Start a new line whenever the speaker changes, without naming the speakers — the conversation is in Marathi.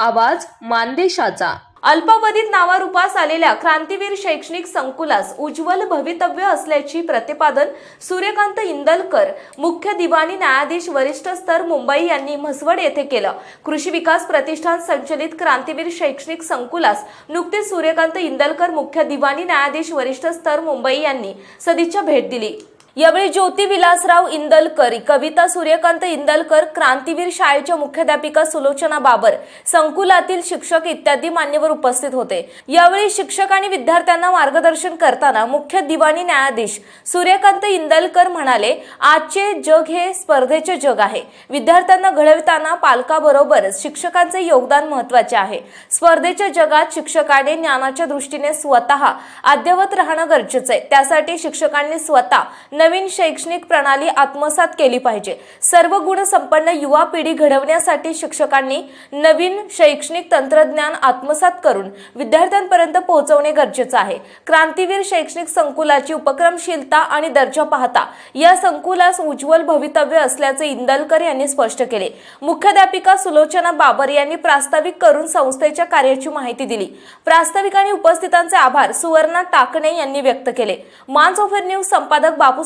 आवाज मानदेशाचा.
अल्पावधीत नावारूपास आलेल्या क्रांतीवीर शैक्षणिक संकुलास उज्ज्वल भवितव्य असल्याची प्रतिपादन सूर्यकांत इंदलकर मुख्य दिवाणी न्यायाधीश वरिष्ठ स्तर मुंबई यांनी म्हसवड येथे केलं. कृषी विकास प्रतिष्ठान संचलित क्रांतीवीर शैक्षणिक संकुलास नुकतेच सूर्यकांत इंदलकर मुख्य दिवाणी न्यायाधीश वरिष्ठ स्तर मुंबई यांनी सदिच्छा भेट दिली. यावेळी ज्योती विलासराव इंदलकर कविता सूर्यकांत इंदलकर क्रांतीवीर शाळेच्या मुख्याध्यापिका सुलोचना बाबर संकुलातील शिक्षक इत्यादी मान्यवर उपस्थित होते. यावेळी शिक्षक आणि विद्यार्थ्यांना मार्गदर्शन करताना मुख्य दिवाणी न्यायाधीश सूर्यकांत इंदलकर म्हणाले आजचे जग हे स्पर्धेचे जग आहे. विद्यार्थ्यांना घडविताना पालकाबरोबर शिक्षकांचे योगदान महत्त्वाचे आहे. स्पर्धेच्या जगात शिक्षकाने ज्ञानाच्या दृष्टीने स्वतः अद्यवत राहणं गरजेचं आहे. त्यासाठी शिक्षकांनी स्वतः नवीन शैक्षणिक प्रणाली आत्मसात केली पाहिजे. सर्व गुणसंपन्न युवा पिढी घडवण्यासाठी शिक्षकांनी नवीन शैक्षणिक तंत्रज्ञान आत्मसात करून विद्यार्थ्यांपर्यंत पोहोचवणे गरजेचं आहे. क्रांतीवीर शैक्षणिक संकुलाची उपक्रमशीलता आणि दर्जा पाहता या संकुलास उज्ज्वल भवितव्य असल्याचे इंदलकर यांनी स्पष्ट केले. मुख्याध्यापिका सुलोचना बाबर यांनी प्रास्ताविक करून संस्थेच्या कार्याची माहिती दिली. प्रास्ताविकांनी उपस्थितांचे आभार सुवर्णा टाकणे यांनी व्यक्त केले. मान्स ऑफर न्यूज संपादक बापू